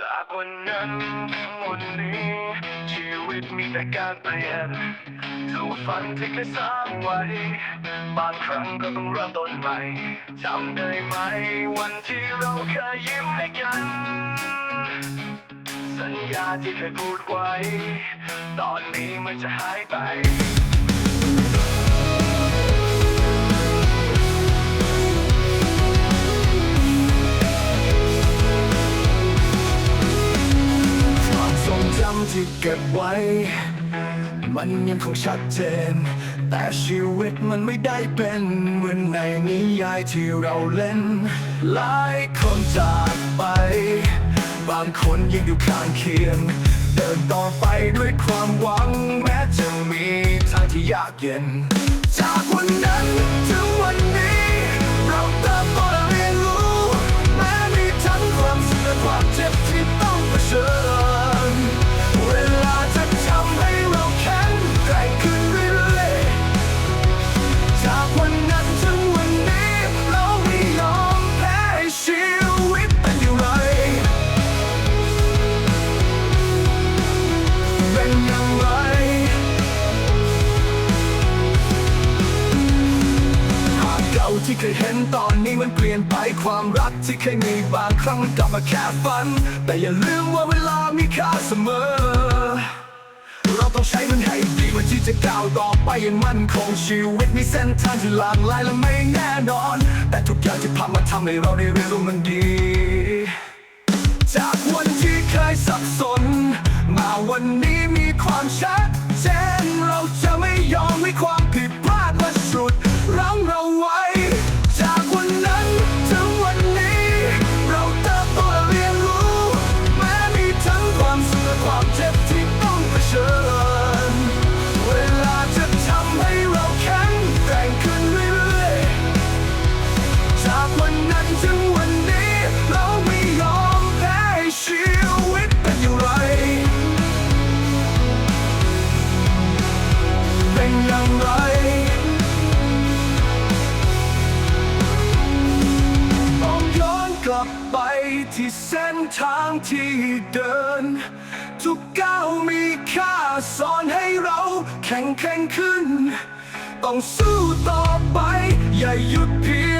จากวันนั้นถึงวันนี้ ชีวิตมีแต่การเปลี่ยนทุกฝันที่เคยสร้างไว้ บางครั้งก็ต้องเริ่มต้นใหม่จำได้ไหม วันที่เราเคยยิ้มให้กัน สัญญาที่เคยพูดไว้ ตอนนี้มันจะหายไป เก็บไว้ มันยังคงชัดเจน แต่ชีวิตมันไม่ได้เป็นเหมือนในนิยายที่เราเล่น หลายคนจากไป บางคนยังอยู่ข้างเคียง เดินต่อไปด้วยความหวัง แม้จะมีทางที่ยากเย็น จากวันนั้นถึงวันนี้ เราเติบโตและเรียนรู้ แม้มีทั้งความสุขและความเจ็บที่ต้องเผชิญ ที่เคยเห็นตอนนี้มันเปลี่ยนไปความรักที่เคยมีบางครั้งมันกลับมาแค่ฝัน แต่อย่าลืมว่าเวลามีค่าเสมอ เราต้องใช้มันให้ดีกว่าที่จะก้าวต่อไปอย่างมั่นคงชีวิตมีเส้นทางที่หลากหลายและไม่แน่นอน แต่ทุกอย่างที่ผ่านมาทำให้เราได้เรียนรู้มันดี จากวันที่เคยสับสน มาวันนี้มีความชัดเจนเราจะไม่ยอมให้ความ ไร ต้องย้อนกลับไปที่เส้นทางที่เดิน ทุกก้าวมีค่าสอนให้เราแข็งแกร่งขึ้น ต้องสู้ต่อไป อย่าหยุดเพียง